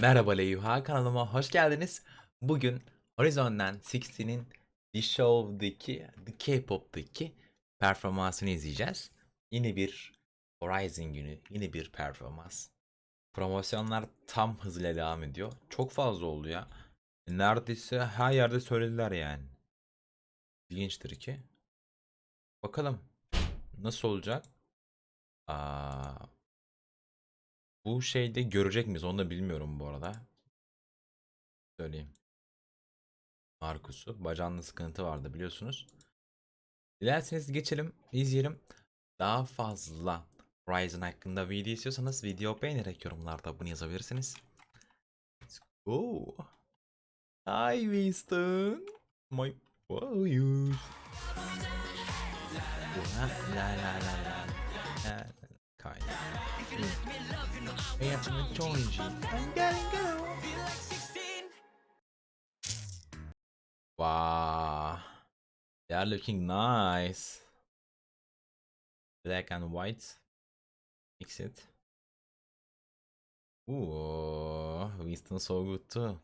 Merhaba Leyuha kanalıma hoş geldiniz. Bugün Horizon'dan 60'nin The Show'daki, The K-Pop'taki performansını izleyeceğiz. Yine bir Horizon günü, yine bir performans. Promosyonlar tam hızıyla devam ediyor. Çok fazla oldu ya. E, neredeyse her yerde söylediler yani. İlginçtir ki. Bakalım nasıl olacak? Aa, bu şeyde görecek miyiz onu da bilmiyorum bu arada. Söyleyeyim. Markus'u. Bacağında sıkıntı vardı biliyorsunuz. Dilerseniz geçelim, izleyelim. Daha fazla Ryzen hakkında video istiyorsanız video beğenerek yorumlarda bunu yazabilirsiniz. Let's go. Hi Winston. My boy. la la la la. la. I have I'm getting good. Wow. They are looking nice. Black and white. Mix it. Ooh, Winston so good too.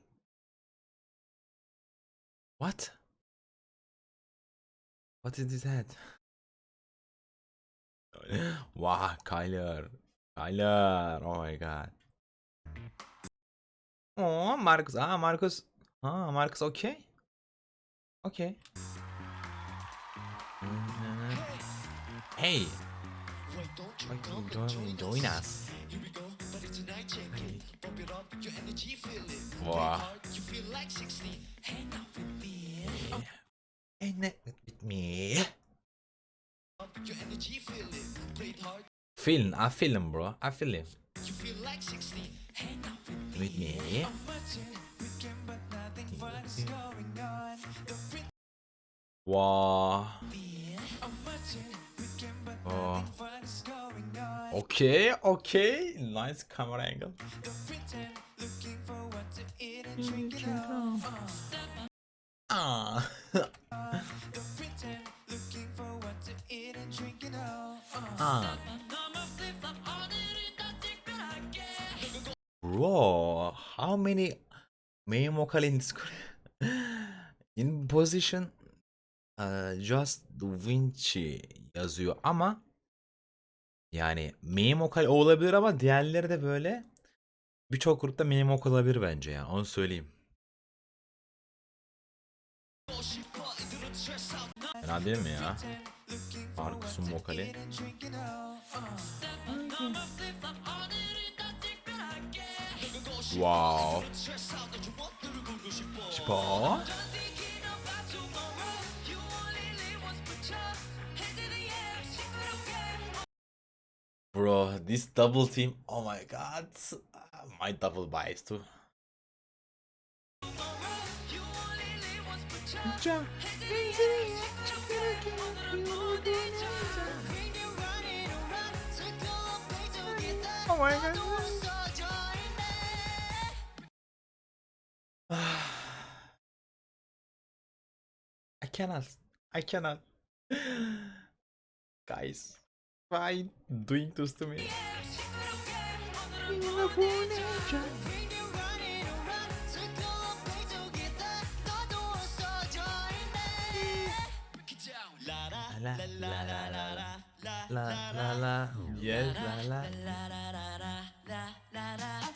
What? What is this head? wow, Kyler. Tyler. Oh my god. Oh, Marcus. ah Marcus. ah Marcus okay, okay. Hey. Fucking join, join us. Wow. feeling, I feel him, bro. I feel him. With me. Wow. Oh. Okay, okay. Nice camera angle. Ah. many Meimokali in this in position uh, just Vinci yazıyor ama yani Meimokal olabilir ama diğerleri de böyle birçok grupta Meimok olabilir bence yani onu söyleyeyim. Fena değil mi ya? Markus'un vokali. Wow, Bro, this double team. Oh my god. My double buys too. Oh my god. I cannot. I cannot. Guys, why doing this to me? la la la la la la la la la la la la la la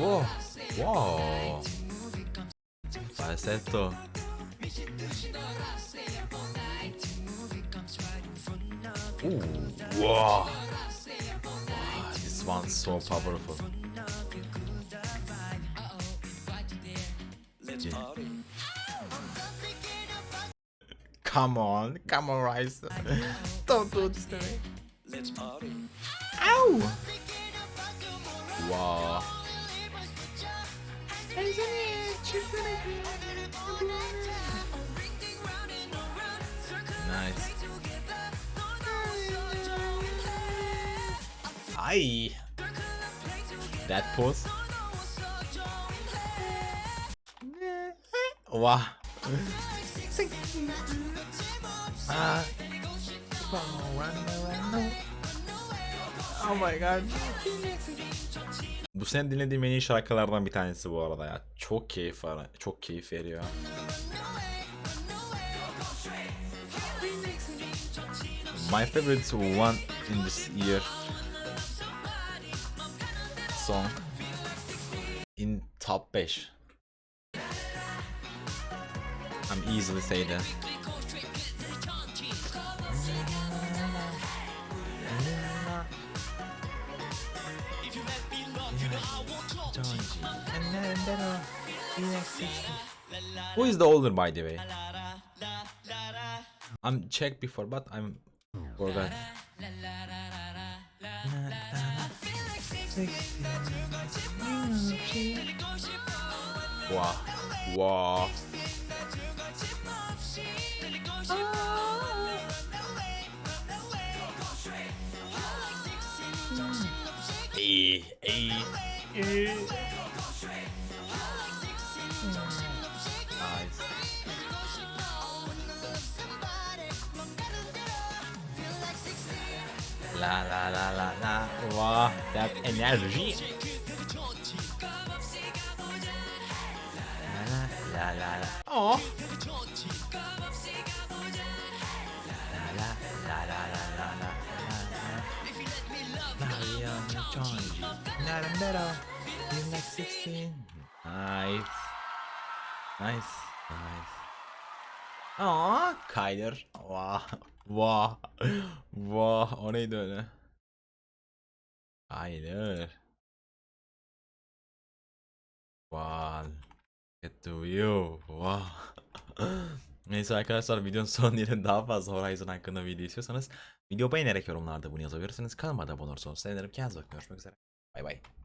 와, 와. 발센터. 오, 와. 와, this one's so powerful. Yeah. Come on, come on, Rice. Don't do this to me. Ow! Wow. Ay. That pose. Vah. ah. Oh my god. Bu sene dinlediğim en iyi şarkılardan bir tanesi bu arada ya. Çok keyif var. Çok keyif veriyor. My favorite one in this year song in top 5. I'm easily say that. Who is the older by the way? I'm checked before but I'm forgot. 哇哇！诶诶诶！啦啦啦啦啦！哇！Dert enerji. La la la. Oh. Nice. Nice. Nice. Aa, Kyler. Vah. Vah. Vah. O neydi öyle? Hayır. Wow. Get to you. Wow. Neyse arkadaşlar videonun son yerine daha fazla Horizon hakkında video istiyorsanız video beğenerek yorumlarda bunu yazabilirsiniz. Kanalıma da abone olursanız sevinirim. Kendinize bakın. Görüşmek üzere. Bay bay.